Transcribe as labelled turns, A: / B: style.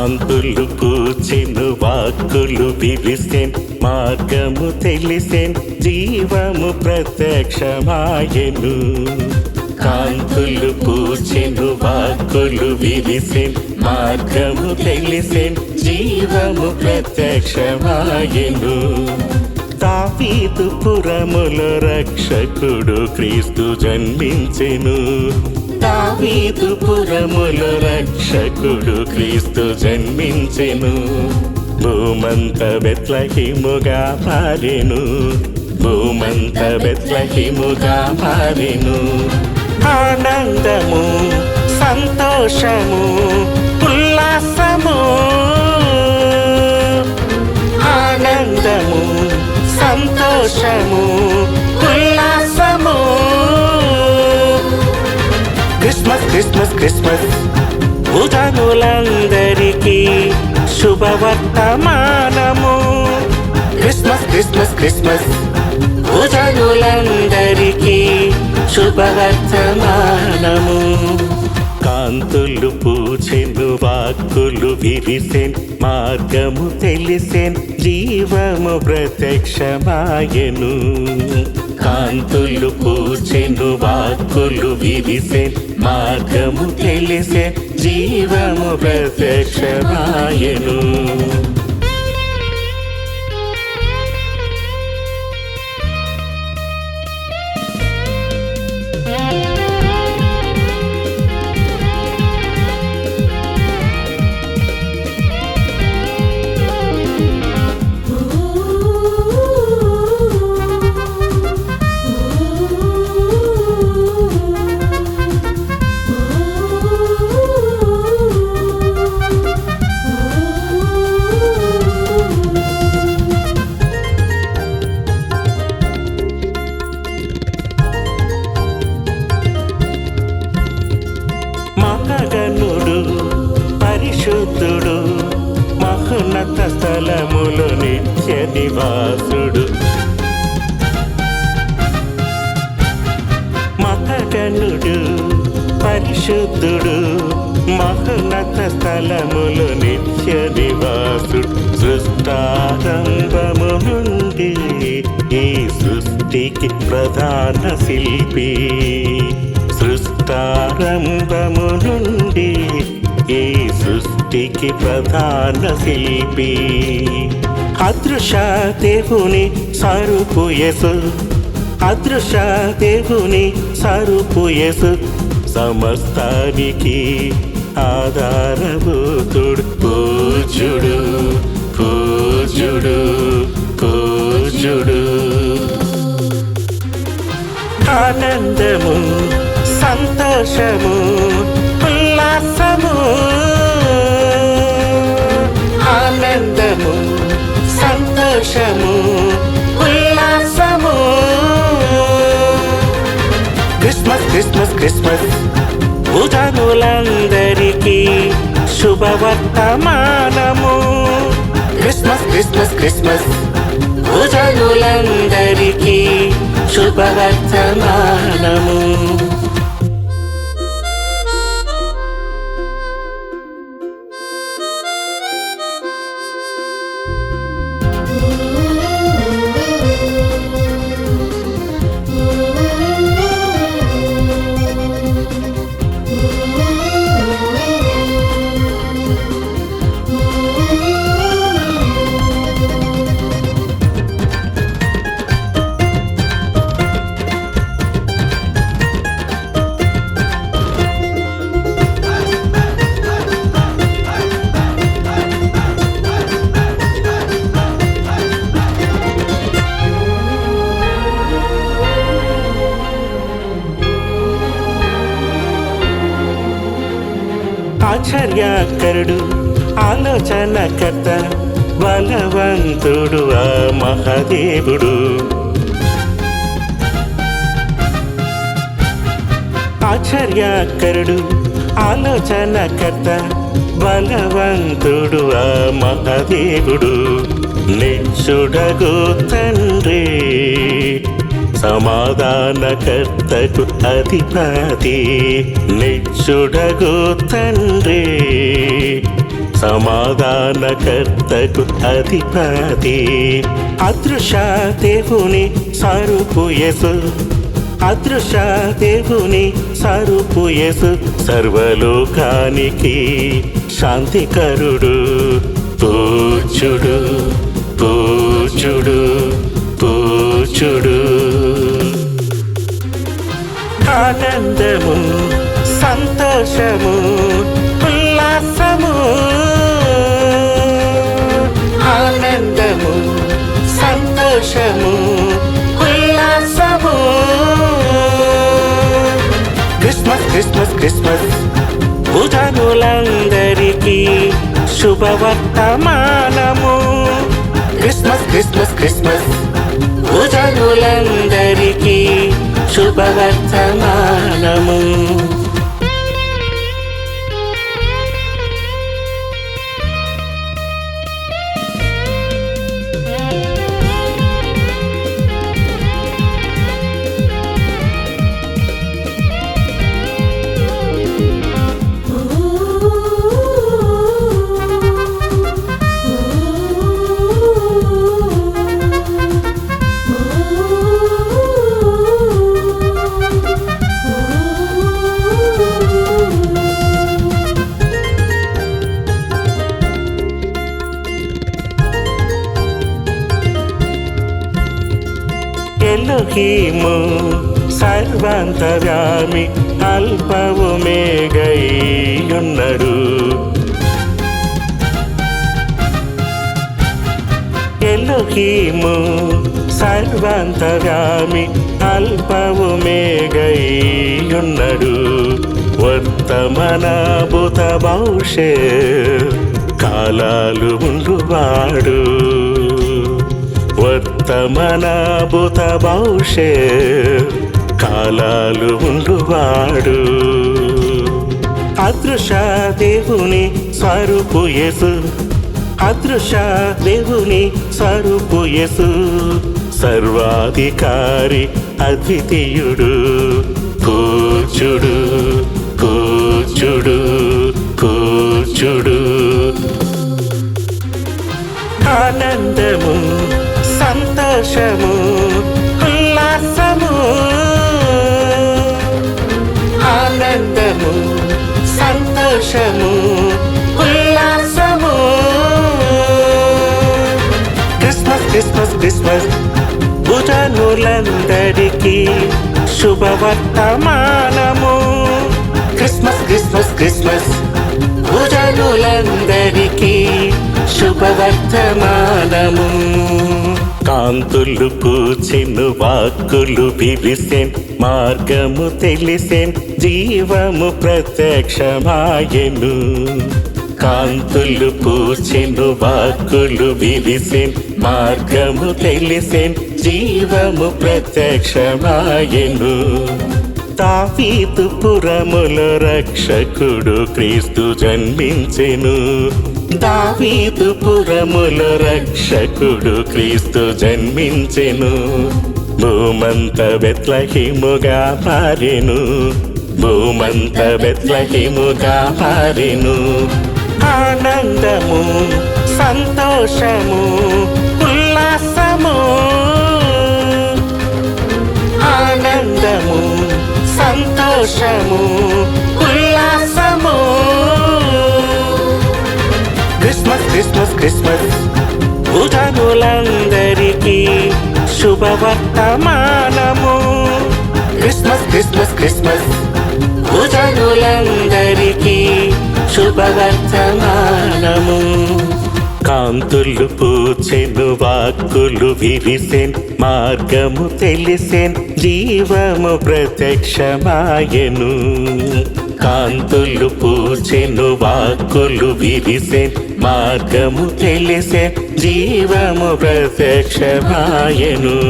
A: కాంతులు పూచెను వాక్కులు విరిసెన్ మార్గము తెలిసెన్ జీవము ప్రత్యక్షమాయను. కాంతులు పూచెను వాక్కులు విరిసెన్ మార్గము తెలిసెన్ జీవము ప్రత్యక్షమాయను. తాపీతు పురముల రక్షకుడు క్రీస్తు జన్మించెను. దావీదుపురములు రక్షకుడు క్రీస్తు జన్మించెను. భూమంత బెత్లహిముగా మారెను భూమంత బెత్లహిముగా మారెను ఆనందము సంతోషము ఉల్లాసము. ఆనందము సంతోషము క్రిస్మస్ క్రిస్మస్. భుజనులందరికీ శుభవర్తమానము. Christmas Christmas Christmas. భుజనులందరికీ శుభవర్తమానము. కాంతులు పూచెను వాక్కులు విరిసెన్ మార్గము తెలిసెన్ జీవము ప్రత్యక్షమాయెను. కాంతులు పూచెను వాక్కులు విరిసెన్ మార్గము తెలిసే జీవము ప్రత్యక్షమాయను. మహగణుడు పరిశుద్ధుడు మహోన్నత స్థలములు నిత్య నివాసుడు సృష్టారంభము నుండి ఈ సృష్టికి ప్రధాన శిల్పి. సృష్టారంభము నుండి ఈ సృష్టికి ప్రధాన శిల్పి. అదృశ్య దేవుని సరుపు యసు అదృశ్య దేవుని సరుపు ఎసు సమస్తానికి ఆధారభూతుడు. పూజుడు పూజుడు పూజుడు ఆనందము సంతోషము ఉల్లాసము ఆనందము సంతోషము. Christmas Christmas. భుజనులందరికీ శుభవర్తమానము. Christmas Christmas Christmas. భుజనులందరికీ శుభవర్తమానము. ఆశ్చర్యకరుడు ఆలోచనకర్త బలవంతుడు ఆ మహాదేవుడు. ఆశ్చర్యకరుడు ఆలోచనకర్త బలవంతుడు ఆ మహాదేవుడు. నిచ్చుడగు తండ్రి. సమాధానకర్తకు అధిపతి నిచ్చుడగు తండ్రి. సమాధానకర్తకు అధిపతి అదృశ దేవుని సరుపు యేసు. అదృశ దేవుని సరుపు యేసు సర్వలోకానికి శాంతికరుడు పూచుడు పూచుడు చూడు. ఆనందము సంతోషము ఉల్లాసము. ఆనందము సంతోషము ఉల్లాసము. Christmas Christmas Christmas. భుజనులందరికీ శుభవర్తమానము. Christmas Christmas Christmas. భుజనులందరికీ శుభవర్తమానము. ఎలోహీము సర్వాంతర్యామి అల్పవు మేఘయున్నడు ఎలోహీము సర్వాంతర్యామి అల్పవు మేఘయున్నడు వర్తమన భవిష్య కాలాలు ఉండువాడు. వర్తమన భూత భవిష్య కాలాలు ఉండువాడు. అదృశ దేవుని స్వరూపు యేసు అదృశ దేవుని స్వరూపు యేసు సర్వాధికారి అద్వితీయుడు కూచుడు కూచుడు కూచుడు ఆనందము సంతోషము ఉల్లాసము ఆనందము సంతోషము ఉల్లాసము. క్రిస్మస్ క్రిస్మస్ క్రిస్మస్ భుజనులందరికీ శుభవర్తమానము. క్రిస్మస్ క్రిస్మస్ క్రిస్మస్ భుజనులందరికీ శుభవర్తమానము. కాంతులు పూచెను వాక్కులు విరిసెన్ మార్గము తెలిసెన్ జీవము ప్రత్యక్షమాయను. కాంతులు పూచెను వాక్కులు విరిసెన్ మార్గము తెలిసెన్ జీవము ప్రత్యక్షమాయను. తాపీతు పురముల రక్షకుడు క్రీస్తు జన్మించెను. దావీదు పురముల రక్షకుడు క్రీస్తు జన్మించెను. భూమంత బెత్లహిముగా మారెను. భూమంత బెత్లహిముగా మారెను. ఆనందము సంతోషము ఉల్లాసము. ఆనందము సంతోషము క్రిస్మస్ భుజనులందరికీ శుభవర్తమానము. క్రిస్మస్ క్రిస్మస్ క్రిస్మస్ భుజనులందరికీ శుభవర్తమానము. కాంతులు పూచెను వాక్కులు విరిసెన్ మార్గము తెలిసెన్ జీవము ప్రత్యక్షమాయెను. కాంతులు పూచెను వాక్కులు విరిసెన్ మార్గము తెలిసే జీవము ప్రత్యక్షమాయను.